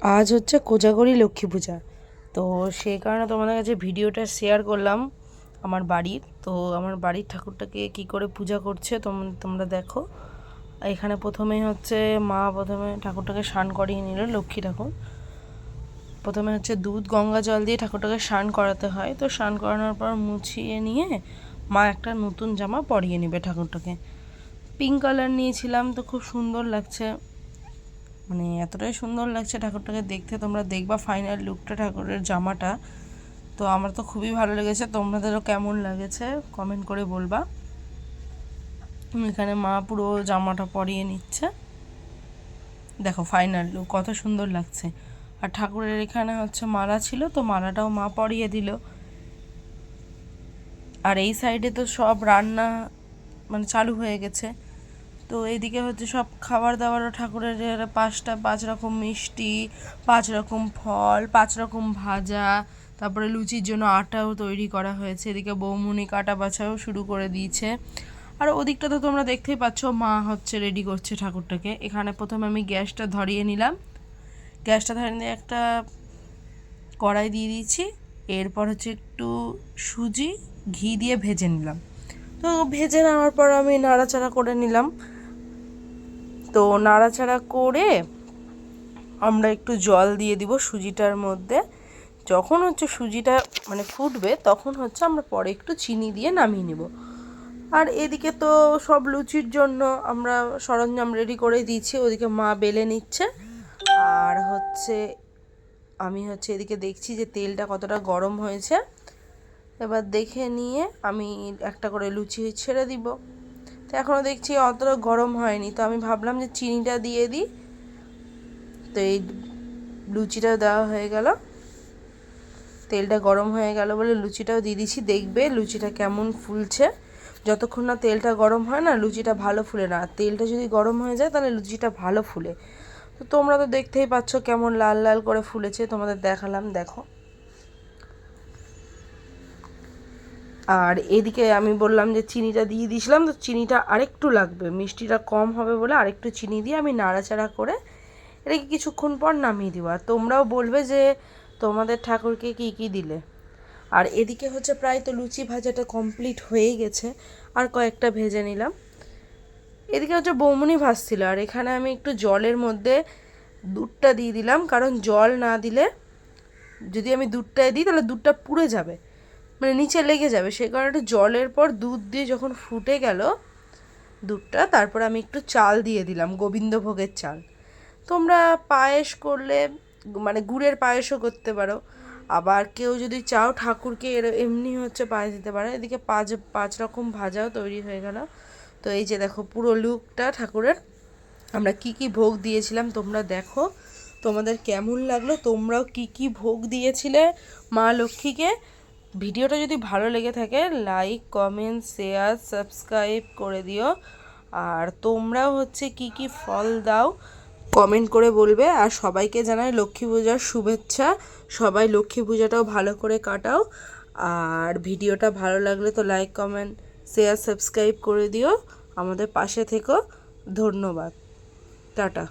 আজ হচ্ছে কোজাগরি লক্ষ্মী পূজা। তো সেই কারণে তোমাদের কাছে ভিডিওটা শেয়ার করলাম আমার বাড়ির। তো আমার বাড়ির ঠাকুরটাকে কি করে পূজা করছে তোম- তোমরা দেখো। এখানে প্রথমে হচ্ছে মা প্রথমে ঠাকুরটাকে স্নান করিয়ে নিল লক্ষ্মী ঠাকুর। প্রথমে হচ্ছে দুধ, গঙ্গা জল দিয়ে ঠাকুরটাকে স্নান করাতে হয়। তো স্নান করানোর পর মুছিয়ে নিয়ে মা একটা নতুন জামা পরিয়ে নেবে ঠাকুরটাকে। পিঙ্ক কালার নিয়েছিলাম তো খুব সুন্দর লাগছে। মানে এতটাই সুন্দর লাগছে ঠাকুরটাকে দেখতে। তোমরা দেখবা ফাইনাল লুকটা ঠাকুরের জামাটা। তো আমার তো খুবই ভালো লেগেছে। তোমাদেরও কেমন লাগেছে কমেন্ট করে বলবা। এখানে মা পুরো জামাটা পরিয়ে নিচ্ছে। দেখো ফাইনাল লুক কত সুন্দর লাগছে। আর ঠাকুরের এখানে হচ্ছে মালা ছিল, তো মালাটাও মা পরিয়ে দিল। আর এই সাইডে তো সব রান্না মানে চালু হয়ে গেছে। তো এইদিকে হচ্ছে সব খাবার দাবারও ঠাকুরের পাঁচটা, পাঁচ রকম মিষ্টি, পাঁচ রকম ফল, পাঁচ রকম ভাজা, তারপরে লুচির জন্য আটাও তৈরি করা হয়েছে। এদিকে বৌমুনি কাটা বাছাও শুরু করে দিয়েছে। আর ওদিকটা তো তোমরা দেখতেই পাচ্ছ, মা হচ্ছে রেডি করছে ঠাকুরটাকে। এখানে প্রথমে আমি গ্যাসটা ধরিয়ে নিলাম। গ্যাসটা ধরিয়ে নিয়ে একটা কড়াই দিয়ে দিয়েছি। এরপর হচ্ছে একটু সুজি, ঘি দিয়ে ভেজে নিলাম। তো ভেজে নেওয়ার পর আমি নাড়াচাড়া করে নিলাম। তো নাড়াচাড়া করে আমরা একটু জল দিয়ে দিব সুজিটার মধ্যে। যখন হচ্ছে সুজিটা মানে ফুটবে, তখন হচ্ছে আমরা পরে একটু চিনি দিয়ে নামিয়ে নিব। আর এদিকে তো সব লুচির জন্য আমরা সরঞ্জাম রেডি করে দিয়েছি, ওদিকে মা বেলে নিচ্ছে। আর হচ্ছে আমি হচ্ছে এদিকে দেখছি যে তেলটা কতটা গরম হয়েছে। এবার দেখে নিয়ে আমি একটা করে লুচি ছেড়ে দিব। তো এখনও দেখছি অতটা গরম হয়নি। তো আমি ভাবলাম যে চিনিটা দিয়ে দিই। তো এই লুচিটা দেওয়া হয়ে গেল। তেলটা গরম হয়ে গেল বলে লুচিটাও দিয়ে দিচ্ছি। দেখবে লুচিটা কেমন ফুলছে। যতক্ষণ না তেলটা গরম হয় না, লুচিটা ভালো ফুলে না। তেলটা যদি গরম হয়ে যায়, তাহলে লুচিটা ভালো ফুলে। তো তোমরা তো দেখতেই পাচ্ছ কেমন লাল লাল করে ফুলেছে। তোমাদের দেখালাম, দেখো। আর এদিকে আমি বললাম যে চিনিটা দিয়ে দিয়েছিলাম, তো চিনিটা আরেকটু লাগবে। মিষ্টিটা কম হবে বলে আরেকটু চিনি দিয়ে আমি নাড়াচাড়া করে এটাকে কিছুক্ষণ পর নামিয়ে দিব। আর তোমরাও বলবে যে তোমাদের ঠাকুরকে কি কি দিলে। আর এদিকে হচ্ছে প্রায় তো লুচি ভাজাটা কমপ্লিট হয়েই গেছে, আর কয়েকটা ভেজে নিলাম। এদিকে হচ্ছে বৌমনি ভাজছিল, আর এখানে আমি একটু জলের মধ্যে দুধটা দিয়ে দিলাম, কারণ জল না দিলে যদি আমি দুধটায় দিই তাহলে দুধটা পুড়ে যাবে। মানে নিচে লেগে যাবে সেই কারণে একটু জলের পর দুধ দিয়ে যখন ফুটে গেল দুধটা, তারপর আমি একটু চাল দিয়ে দিলাম, গোবিন্দভোগের চাল। তোমরা পায়েস করলে মানে গুড়ের পায়েসও করতে পারো। আবার কেউ যদি চাও ঠাকুরকে এর- এমনি হচ্ছে পায়েস দিতে পারে। এদিকে পাঁচ পাঁচ রকম ভাজাও তৈরি হয়ে গেল। তো এই যে দেখো পুরো লুকটা ঠাকুরের। আমরা কি কি ভোগ দিয়েছিলাম তোমরা দেখো। তোমাদের কেমন লাগল? তোমরাও কি কি ভোগ দিয়েছিলে মা লক্ষ্মীকে? ভিডিওটা যদি ভালো লেগে থাকে লাইক কমেন্ট শেয়ার সাবস্ক্রাইব করে দিও। আর তোমরাও হচ্ছে কি কি ফল দাও কমেন্ট করে বলবে। আর সবাইকে জানাই লক্ষ্মী পূজার শুভেচ্ছা। সবাই লক্ষ্মী পূজাটাও ভালো করে কাটাও। আর ভিডিওটা ভালো লাগলে তো লাইক কমেন্ট শেয়ার সাবস্ক্রাইব করে দিও। আমাদের পাশে থেকো। ধন্যবাদ। টাটা।